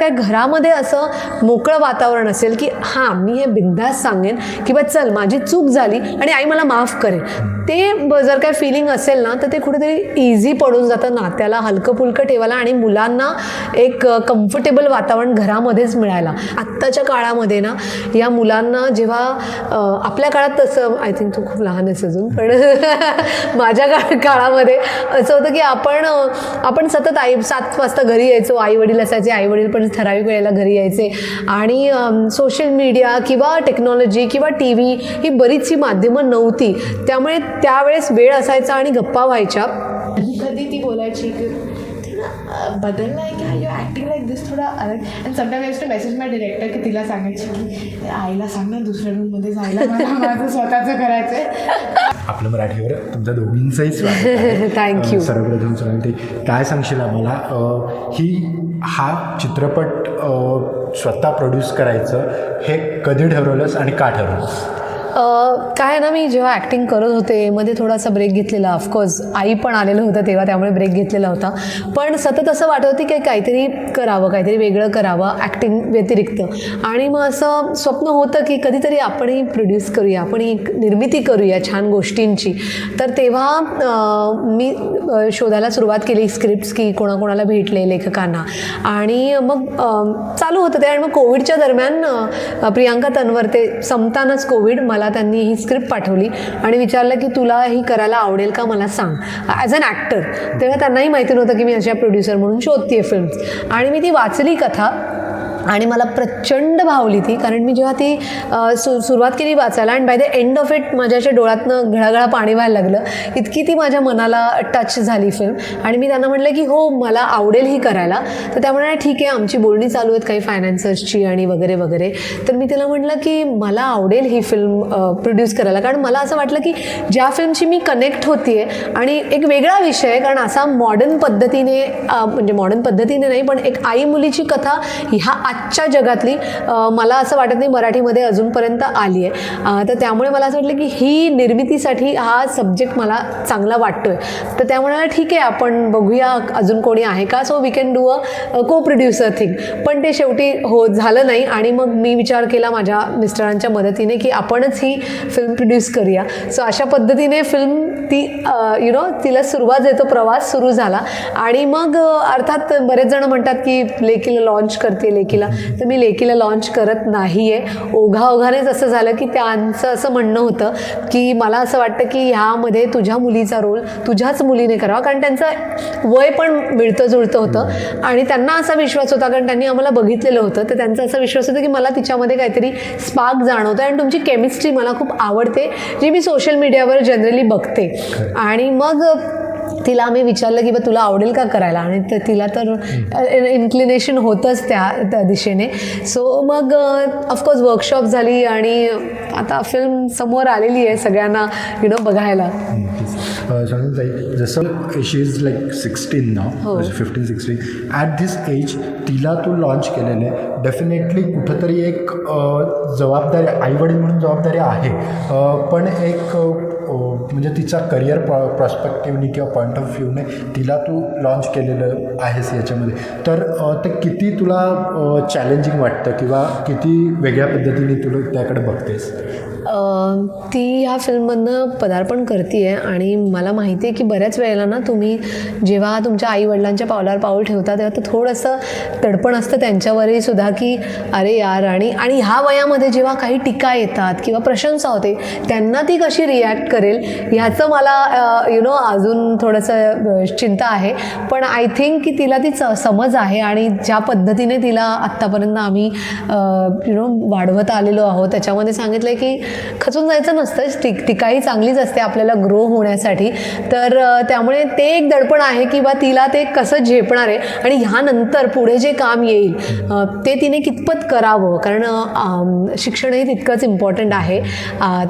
काय घरामध्ये असं मोकळं वातावरण असेल की हां मी हे बिंदास सांगेन की बा चल माझी चूक झाली आणि आई मला माफ करेल. ते जर काय फिलिंग असेल ना तर ते कुठेतरी इझी पडून जातं नात्याला हलकं फुलकं ठेवायला आणि मुलांना एक कम्फर्टेबल वातावरण घरामध्येच मिळायला. आत्ताच्या काळामध्ये ना या मुलांना जेव्हा आपल्या काळात तसं आय थिंक तू खूप लहान आहेस अजून पण माझ्या काळ काळामध्ये असं होतं की आपण आपण सतत आई सात वाजता घरी यायचो आई वडील असायचे आई वडील पण ठराविक वेळेला घरी यायचे. आणि सोशल मीडिया किंवा टेक्नॉलॉजी किंवा टी व्ही ही बरीचशी माध्यमं नव्हती. त्यामुळे त्यावेळेस वेळ असायचा आणि गप्पा व्हायच्या. कधी ती बोलायची की "थोडं बदललं आहे का? यू ॲक्टिंग लाईक दिस थोडा अलग. And sometime to message my director की तिला सांगायची की आईला सांग ना दुसऱ्या रूममध्ये जायला. मला माझं स्वतःचं करायचं आहे आपलं मराठीवर तुमच्या दोघींचंही. अ, सर्वप्रथम सांगते काय सांगशील आम्हाला? ही हा चित्रपट स्वतः प्रोड्यूस करायचं हे कधी ठरवलंस आणि का ठरवलंस? काय आहे ना मी जेव्हा ॲक्टिंग करत होते मध्ये थोडासा ब्रेक घेतलेला ऑफकोर्स आई पण आलेलं होतं तेव्हा त्यामुळे ब्रेक घेतलेला होता. पण सतत असं वाटत होती की काहीतरी करावं काहीतरी वेगळं करावं ॲक्टिंग व्यतिरिक्त. आणि मग असं स्वप्न होतं की कधीतरी आपणही प्रोड्यूस करूया आपण एक निर्मिती करूया छान गोष्टींची. तर तेव्हा मी शोधायला सुरुवात केली स्क्रिप्ट्स की कोणाकोणाला भेटले लेखकांना. आणि मग चालू होतं ते. आणि मग कोविडच्या दरम्यान प्रियांका तन्वरते संपतानाच कोविड मला त्यांनी ही स्क्रिप्ट पाठवली आणि विचारलं की तुला ही करायला आवडेल का मला सांग. ॲज अन ॲक्टर तेव्हा त्यांनाही माहिती नव्हतं की मी अशा प्रोड्युसर म्हणून शोधते फिल्म्स आणि मी ती वाचली कथा आणि मला प्रचंड भावली ती कारण मी जेव्हा ती सु सुरुवात केली वाचायला आणि by the end of it माझ्या अशा डोळ्यातनं घळाघळा पाणी व्हायला लागलं इतकी ती माझ्या मनाला टच झाली फिल्म आणि मी त्यांना म्हटलं की हो मला आवडेल ही करायला. तर त्या म्हणाल्या ठीक आहे आमची बोलणी चालू आहेत काही फायनान्सर्सची आणि वगैरे वगैरे. तर मी तिला म्हटलं की मला आवडेल ही फिल्म प्रोड्यूस करायला. कारण मला असं वाटलं की ज्या फिल्मशी मी कनेक्ट होती आहे आणि एक वेगळा विषय आहे कारण असा मॉडर्न पद्धतीने म्हणजे मॉडर्न पद्धतीने नाही पण एक आई मुलीची कथा ह्या आजच्या जगातली मला असं वाटत नाही मराठीमध्ये अजूनपर्यंत आली आहे. तर त्यामुळे मला असं वाटलं की ही निर्मितीसाठी हा सब्जेक्ट मला चांगला वाटतो आहे तर त्यामुळे ठीक आहे आपण बघूया अजून कोणी आहे का? So we can do a co producer thing पण ते शेवटी हो झालं नाही आणि मग मी विचार केला माझ्या मिस्टरांच्या मदतीने की आपणच ही फिल्म प्रोड्यूस करूया. सो अशा पद्धतीने फिल्म ती यु नो तिला सुरुवात येतो प्रवास सुरू झाला. आणि मग अर्थात बरेच जण म्हणतात की लेकीला लॉन्च करते लेकीला. तर मी लेकीला लॉन्च करत नाही आहे ओघाओघानेच असं झालं की त्यांचं असं म्हणणं होतं की मला असं वाटतं की ह्यामध्ये तुझ्या मुलीचा रोल तुझ्याच मुलीने करावा. कारण त्यांचं वय पण मिळतं जुळतं होतं. आणि त्यांना असा विश्वास होता कारण त्यांनी आम्हाला बघितलेलं होतं. तर त्यांचा असा विश्वास होता की मला तिच्यामध्ये काहीतरी स्पार्क जाणवतं आणि तुमची केमिस्ट्री मला खूप आवडते जी मी सोशल मीडियावर जनरली बघते. आणि मग तिला आम्ही विचारलं की बा तुला आवडेल का करायला? आणि त- तिला तर इन्क्लिनेशन होतंच त्या त्या दिशेने. सो मग ऑफकोर्स वर्कशॉप झाली आणि आता फिल्म समोर आलेली आहे सगळ्यांना यु नो बघायला. जसं she is like sixteen. Now fifteen sixteen at this age तिला तू लॉन्च केलेलं आहे. डेफिनेटली कुठंतरी एक जबाबदारी आईवडील म्हणून जबाबदारी आहे. पण एक म्हणजे तिचा करिअर प्रॉस्पेक्टिव्हनी किंवा पॉईंट ऑफ व्ह्यूने तिला तू लॉन्च केलेलं आहेस याच्यामध्ये. तर ते किती तुला चॅलेंजिंग वाटतं किंवा किती वेगळ्या पद्धतीने तुला त्याकडे बघतेस? ती ह्या फिल्ममधनं पदार्पण करते आहे आणि मला माहिती आहे की बऱ्याच वेळेला ना तुम्ही जेव्हा तुमच्या आईवडिलांच्या पावलावर पाऊल ठेवता तेव्हा तर थोडंसं तडपण असतं त्यांच्यावरही सुद्धा की अरे यार आणि आणि ह्या वयामध्ये जेव्हा काही टीका येतात किंवा प्रशंसा होते त्यांना ती कशी रिॲक्ट करेल ह्याचं मला यु नो अजून थोडंसं चिंता आहे. पण आय थिंक की तिला ती च- समज आहे आणि ज्या पद्धतीने तिला आत्तापर्यंत आम्ही यु नो वाढवत आलेलो आहोत त्याच्यामध्ये सांगितलं की खचून जायचं नसतं टिक टिकाही चांगलीच असते आपल्याला ग्रो होण्यासाठी. तर त्यामुळे ते एक दडपण आहे की बा तिला ते कसं झेपणार आहे आणि ह्यानंतर पुढे जे काम येईल ते तिने कितपत करावं? कारण शिक्षणही तितकंच इम्पॉर्टंट आहे.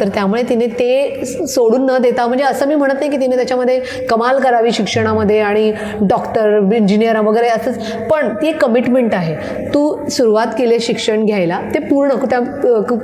तर त्यामुळे तिने ते सोडून न देता म्हणजे असं मी म्हणत नाही की तिने त्याच्यामध्ये कमाल करावी शिक्षणामध्ये आणि डॉक्टर इंजिनियर वगैरे असंच पण ती एक कमिटमेंट आहे. तू सुरुवात केली शिक्षण घ्यायला ते पूर्ण त्या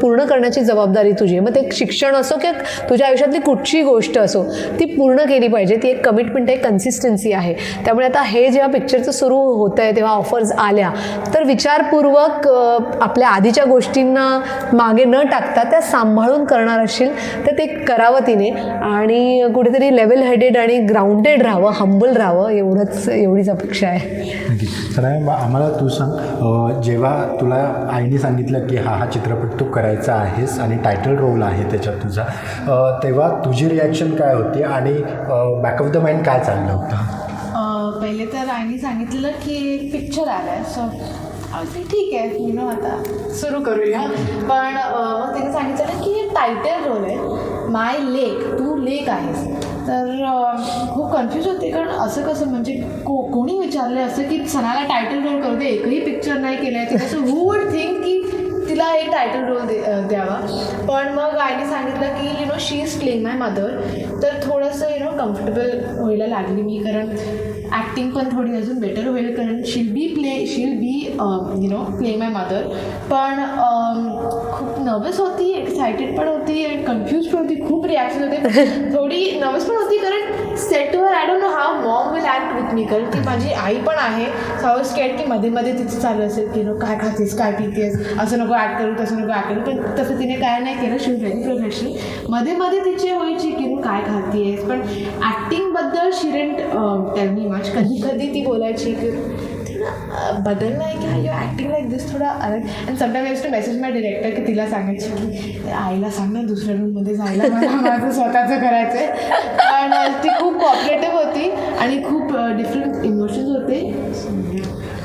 पूर्ण करण्याची जबाबदारी तू तुझी. मग ते शिक्षण असो किंवा तुझ्या आयुष्यातली कुठची गोष्ट असो ती पूर्ण केली पाहिजे. ती एक कमिटमेंट आहे कन्सिस्टन्सी आहे. त्यामुळे आता हे जेव्हा पिक्चरचं सुरू होतं आहे तेव्हा ऑफर्स आल्या तर विचारपूर्वक आपल्या आधीच्या गोष्टींना मागे न टाकता त्या सांभाळून करणार असशील तर ते करावं तिने. आणि कुठेतरी लेवल हेडेड आणि ग्राउंडेड राहावं हंबल राहावं एवढंच एवढीच अपेक्षा आहे. आम्हाला तू सांग जेव्हा तुला आईने सांगितलं की हा हा चित्रपट तू करायचा आहेस आणि टायटल रोल आहे त्याच्यात तुझा. तेव्हा तुझी रिॲक्शन काय होती आणि बॅक ऑफ द माइंड काय चाललं होतं? पहिले तर आईनी सांगितलेलं की एक पिक्चर आलं आहे सो ठीक आहे मी नो आता सुरू करूया. पण त्याने तिने सांगितलं की हे टायटल रोल आहे. माय लेक तू लेक आहेस. तर खूप कन्फ्यूज होते कारण असं कसं म्हणजे को कोणी विचारलं असं की सणाला टायटल रोल करू दे एकही पिक्चर नाही केलं आहे असं वूड थिंक की तिला एक टायटल रोल दे द्यावा. पण मग आईने सांगितलं की you know she is playing my mother तर थोडंसं यु नो कम्फर्टेबल व्हायला लागली मी. कारण ॲक्टिंग पण थोडी अजून बेटर होईल. कारण she'll be play she'll be you know play my mother पण खूप नर्वस होती एक्सायटेड पण होती कन्फ्यूज पण होती खूप रिॲक्शन होते. थोडी नर्वस पण होती कारण सेटवर I don't know how mom will act with me कारण ती माझी आई पण आहे. साव स्केट की मध्ये मध्ये तिचं चालू असेल की नो काय खातेस काय पितेस असं नको ॲक्ट करू तसं नको ॲक्ट करू. पण तसं तिने काय नाही केलं शी व्हेरी प्रोफेशनलमध्ये मध्ये तिची व्हायची की नो काय खातेस पण ॲक्टिंगबद्दल शिरेंट टेल मी मच कधी कधी ती बोलायची की थोडं बदललं आहे की यू ॲक्टिंग लाईक दिस थोडा अलग. And sometime use to message my director की तिला सांगायची की आईला सांग ना दुसऱ्या रूममध्ये जायला मला माझं स्वतःचं करायचं आहे पण ती खूप कॉपरेटिव्ह होती आणि खूप डिफरंट इमोशन्स होते.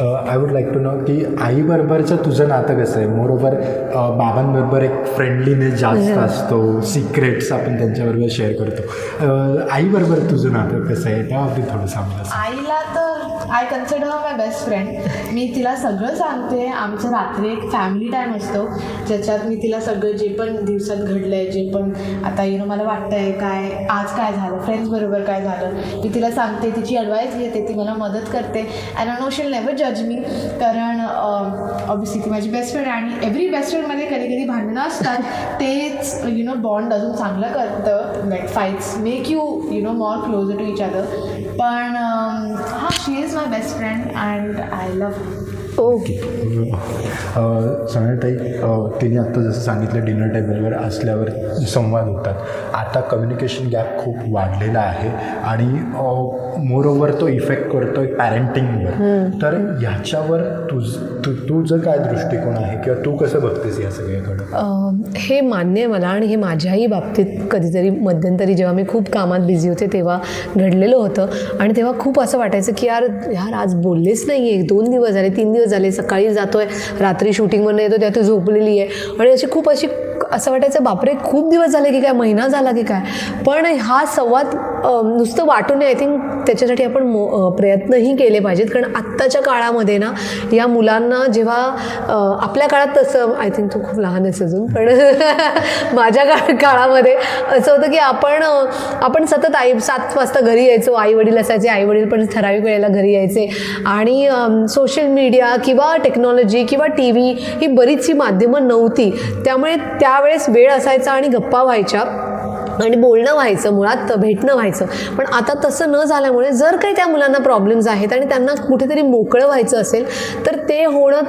I would like to know की आईबरोबरचं तुझं नातं कसं आहे? मोरोबर बाबांबरोबर एक फ्रेंडलीनेस जास्त असतो. सिक्रेट्स आपण त्यांच्याबरोबर शेअर करतो. आईबरोबर तुझं नातं कसं आहे? त्याबाबतीत थोडं सांगा आईला तर I consider my best friend मी तिला सगळं सांगते. आमचं रात्री एक फॅमिली टाईम असतो. ज्याच्यात मी तिला सगळं जे पण दिवसात घडलं आहे जे पण आता यु नो मला वाटतं आहे काय आज काय झालं फ्रेंड्सबरोबर काय झालं मी तिला सांगते तिची ॲडवाईस घेते ती मला मदत करते. अँड नो शील नेवर जज मी कारण um, ऑब्विसली ती माझी बेस्ट फ्रेंड आणि एव्हरी बेस्ट फ्रेंडमध्ये कधी कधी भांडणं असतात. तेच यु नो बॉन्ड अजून चांगलं करतं. Like fights make you you know more closer to each other पण um, हा she is my best friend and I love okay ताई तिने आत्ता जसं सांगितलं डिनर टेबलवर असल्यावर संवाद होतात. आता कम्युनिकेशन गॅप खूप वाढलेला आहे आणि मोर ओव्हर तो इफेक्ट करतो पॅरेंटिंगवर तर ह्याच्यावर तुझ तू तुझं काय दृष्टिकोन आहे किंवा तू कसं बघतेस या सगळ्याकडं हे मान्य आहे मला आणि हे माझ्याही बाबतीत कधीतरी मध्यंतरी जेव्हा मी खूप कामात बिझी होते तेव्हा घडलेलं होतं. आणि तेव्हा खूप असं वाटायचं की यार यार आज बोललेच नाही आहे दोन दिवस झाले तीन दिवस झाले सकाळी जातोय रात्री शूटिंगवरनं येतो तेव्हा ती झोपलेली आहे. आणि अशी खूप अशी असं वाटायचं बापरे खूप दिवस झाले की काय महिना झाला की काय. पण हा संवाद नुसतं वाटून आय थिंक त्याच्यासाठी आपण मो प्रयत्नही केले पाहिजेत. कारण आत्ताच्या काळामध्ये ना या मुलांना जेव्हा आपल्या काळात तसं आय थिंक तू खूप लहान आहेस अजून पण माझ्या काळ काळामध्ये असं होतं की आपण आपण सतत आई सात वाजता घरी यायचो. आई वडील असायचे आई वडील पण ठराविक वेळेला घरी यायचे. आणि सोशल मीडिया किंवा टेक्नॉलॉजी किंवा टी व्ही ही बरीचशी माध्यमं नव्हती. त्यामुळे त्यावेळेस वेळ असायचा आणि गप्पा व्हायच्या. आणि बोलणं व्हायचं मुळात भेटणं व्हायचं. पण आता तसं न झाल्यामुळे जर काही त्या मुलांना प्रॉब्लेम्स आहेत आणि त्यांना कुठेतरी मोकळं व्हायचं असेल तर ते होणं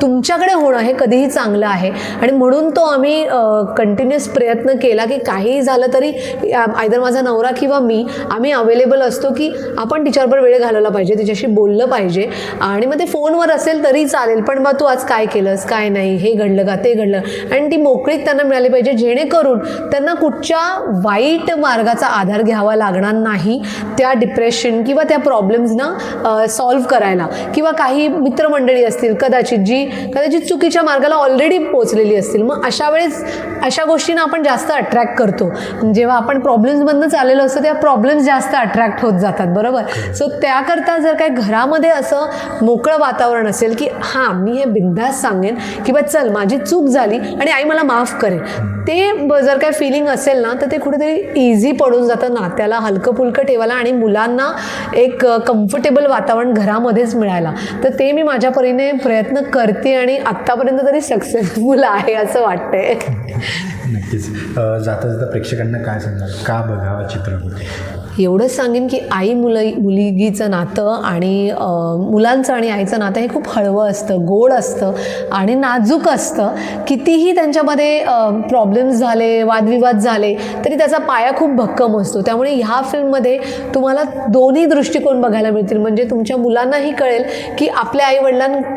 तुमच्याकडे होणं हे कधीही चांगलं आहे. आणि म्हणून तो आम्ही कंटिन्युअस प्रयत्न केला की काहीही झालं तरी आयदर माझा नवरा किंवा मी आम्ही अवेलेबल असतो की आपण तिच्याबरोबर वेळ घालवला पाहिजे तिच्याशी बोललं पाहिजे. आणि मग ते फोनवर असेल तरी चालेल पण मग तू आज काय केलंस काय नाही हे घडलं का ते घडलं. आणि ती मोकळीक त्यांना मिळाली पाहिजे जेणेकरून त्यांना कुठच्या वाईट मार्गाचा आधार घ्यावा लागणार नाही त्या डिप्रेशन किंवा त्या प्रॉब्लेम्सना सॉल्व्ह करायला. किंवा काही मित्रमंडळी असतील कदाचित जी कदाचित चुकीच्या मार्गाला ऑलरेडी पोचलेली असतील. मग अशा वेळेस अशा गोष्टींना आपण जास्त अट्रॅक्ट करतो. जेव्हा आपण प्रॉब्लेम्समधनं चाललेलो असतो त्या प्रॉब्लेम्स जास्त अट्रॅक्ट होत जातात बरोबर? सो त्याकरता जर काय घरामध्ये असं मोकळं वातावरण असेल की हां मी हे बिंदास सांगेन की बा चल माझी चूक झाली आणि आई मला माफ करेल. ते जर काय फिलिंग असेल ना तर ते कुठेतरी इझी पडून जातं नात्याला हलकं फुलकं ठेवायला आणि मुलांना एक कम्फर्टेबल वातावरण घरामध्येच मिळायला. तर ते मी माझ्या परीने प्रयत्न करते. आणि आत्तापर्यंत तरी सक्सेसफुल आहे असं वाटतंय. नक्कीच. जाता जाता प्रेक्षकांना काय सांगाल का बघावा चित्रपट? एवढंच सांगेन की आई मुलं मुलगीचं नातं आणि मुलांचं आणि आईचं नातं हे खूप हळवं असतं गोड असतं आणि नाजूक असतं. कितीही त्यांच्यामध्ये प्रॉब्लेम्स झाले वादविवाद झाले तरी त्याचा पाया खूप भक्कम असतो. त्यामुळे ह्या फिल्ममध्ये तुम्हाला दोन्ही दृष्टिकोन बघायला मिळतील. म्हणजे तुमच्या मुलांनाही कळेल की आपल्या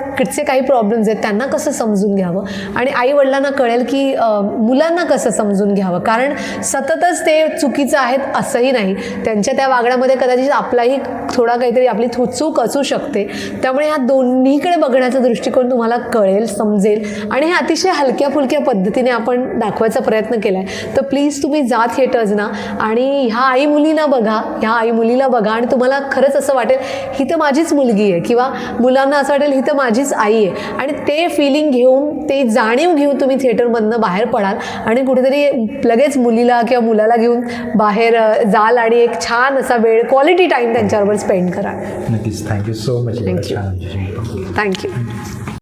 आईवडिलांकडचे काही प्रॉब्लेम्स आहेत त्यांना कसं समजून घ्यावं? आणि आईवडिलांना कळेल की मुलांना कसं समजून घ्यावं? कारण सततच ते चुकीचं आहेत असंही नाही. त्यांच्या त्या वागण्यामध्ये कदाचित आपलाही थोडा काहीतरी आपली चूक असू शकते. त्यामुळे ह्या दोन्हीकडे बघण्याचा दृष्टिकोन तुम्हाला कळेल समजेल आणि हे अतिशय हलक्या फुलक्या पद्धतीने आपण दाखवायचा प्रयत्न केला आहे तर प्लीज तुम्ही जा थिएटर्सना आणि ह्या आई मुलीला बघा ह्या आई मुलीला बघा आणि तुम्हाला खरंच असं वाटेल ही तर माझीच मुलगी आहे किंवा मुलांना असं वाटेल ही तर माझीच आई आहे आणि ते फिलिंग घेऊन ते जाणीव घेऊन तुम्ही थिएटरमधनं बाहेर पडाल आणि कुठेतरी लगेच मुलीला किंवा मुलाला घेऊन बाहेर जाल आणि एक छान असा वेळ क्वालिटी टाईम त्यांच्याबरोबर स्पेंड करा नक्कीच. Thank you so much. छान थँक्यू